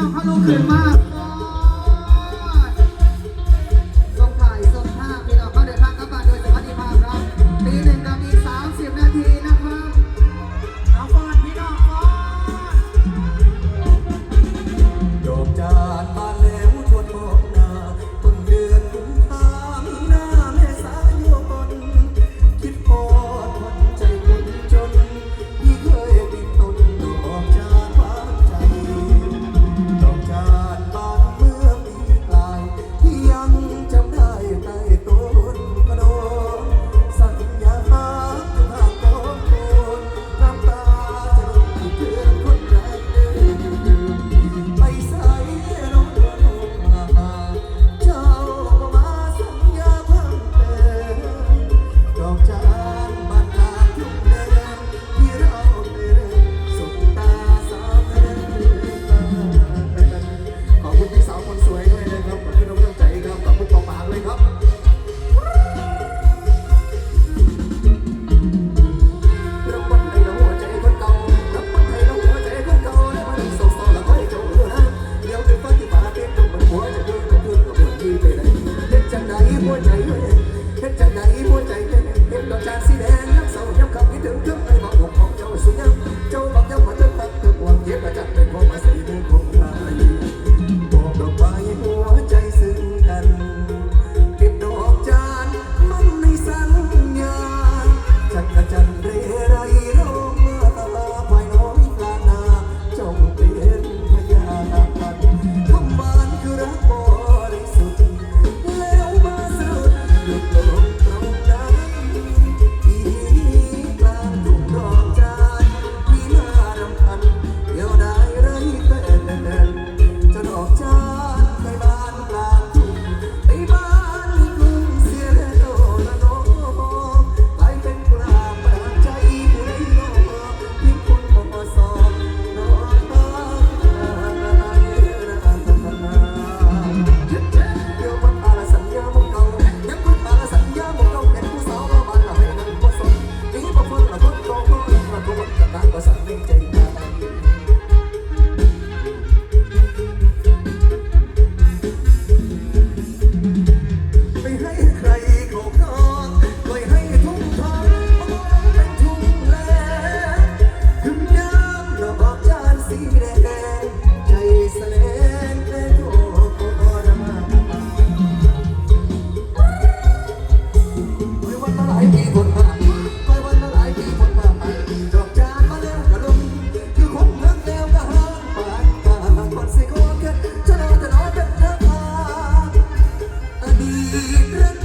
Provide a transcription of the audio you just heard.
น้องเขาลุกขึ้นมาายมีคนมาไปวันละหลายมีคนมาไปดอกจานมาแล้กะลมคือคนเมืองแนวกะหางปากกาคนสิโกนกันจะนอนจะนอกันเาอดีต